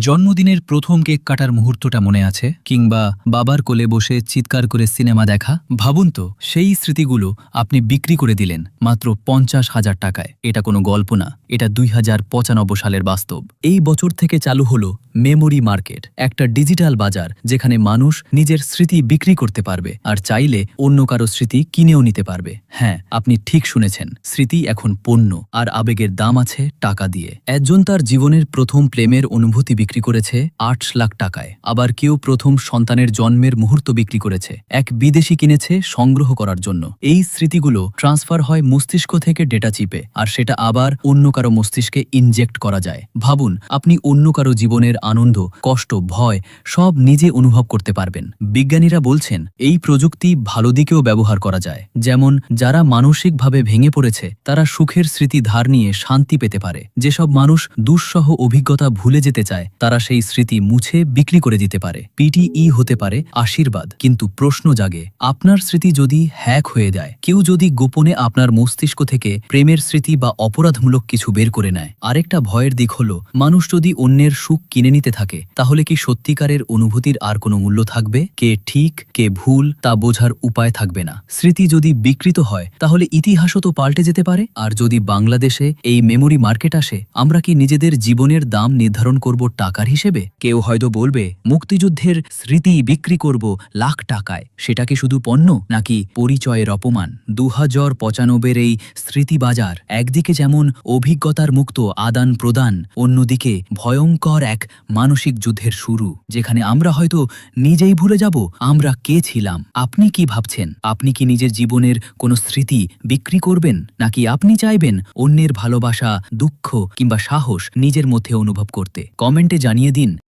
জন্মদিনের প্রথম কেক কাটার মুহূর্তটা মনে আছে? কিংবা বাবার কোলে বসে চিৎকার করে সিনেমা দেখা? ভাবুন তো, সেই স্মৃতিগুলো আপনি বিক্রি করে দিলেন মাত্র পঞ্চাশ হাজার টাকায়। এটা কোনো গল্প না, এটা দুই হাজার পঁচানব্বই সালের বাস্তব। এই বছর থেকে চালু হলো মেমোরি মার্কেট, একটা ডিজিটাল বাজার যেখানে মানুষ নিজের স্মৃতি বিক্রি করতে পারবে আর চাইলে অন্য কারও স্মৃতি কিনেও নিতে পারবে। হ্যাঁ আপনি ঠিক শুনেছেন, স্মৃতি এখন পণ্য আর আবেগের দাম আছে টাকা দিয়ে। একজন তার জীবনের প্রথম প্রেমের অনুভূতি বিক্রি করেছে আট লাখ টাকায়। আবার কেউ প্রথম সন্তানের জন্মের মুহূর্ত বিক্রি করেছে, এক বিদেশি কিনেছে সংগ্রহ করার জন্য। এই স্মৃতিগুলো ট্রান্সফার হয় মস্তিষ্ক থেকে ডেটা চিপে, আর সেটা আবার অন্য কারও মস্তিষ্কে ইনজেক্ট করা যায়। ভাবুন, আপনি অন্য কারও জীবনের আনন্দ, কষ্ট, ভয় সব নিজে অনুভব করতে পারবেন। বিজ্ঞানীরা বলছেন, এই প্রযুক্তি ভালো দিকেও ব্যবহার করা যায়। যেমন, যারা মানসিকভাবে ভেঙে পড়েছে, তারা সুখের স্মৃতি ধার নিয়ে শান্তি পেতে পারে। যেসব মানুষ দুঃসহ অভিজ্ঞতা ভুলে যেতে চায়, তারা সেই স্মৃতি মুছে বিক্রি করে দিতে পারে। পিটিই হতে পারে আশীর্বাদ, কিন্তু প্রশ্ন জাগে, আপনার স্মৃতি যদি হ্যাক হয়ে যায়, কেউ যদি গোপনে আপনার মস্তিষ্ক থেকে প্রেমের স্মৃতি বা অপরাধমূলক কিছু বের করে নেয়। আরেকটা ভয়ের দিক হল, মানুষ যদি অন্যের সুখ কিনে নিতে থাকে। তাহলে কি সত্যিকারের অনুভূতির আর কোনো মূল্য থাকবে? কে ঠিক, কে ভুল, তা বোঝার উপায় থাকবে না। স্মৃতি যদি বিকৃত হয়, তাহলে ইতিহাসও তো পাল্টে যেতে পারে। আর যদি বাংলাদেশে এই মেমোরি মার্কেট আসে, আমরা কি নিজেদের জীবনের দাম নির্ধারণ করব টাকার হিসেবে? কেউ হয়তো বলবে, মুক্তিযুদ্ধের স্মৃতি বিক্রি করব লাখ টাকায়। সেটা কি শুধু পণ্য, নাকি পরিচয়ের অপমান? দু হাজার পঁচানব্বের এই স্মৃতিবাজার একদিকে যেমন অভিজ্ঞতার মুক্ত আদান প্রদান অন্যদিকে ভয়ঙ্কর এক মানসিক যুদ্ধের শুরু, যেখানে আমরা হয়তো নিজেই ভুলে যাব, আমরা কে ছিলাম, আপনি কি ভাবছেন, আপনি কি নিজের জীবনের কোনো স্মৃতি বিক্রি করবেন, নাকি আপনি চাইবেন অন্যের ভালোবাসা, দুঃখ কিংবা সাহস নিজের মধ্যে অনুভব করতে? কমেন্টে জানিয়ে দিন।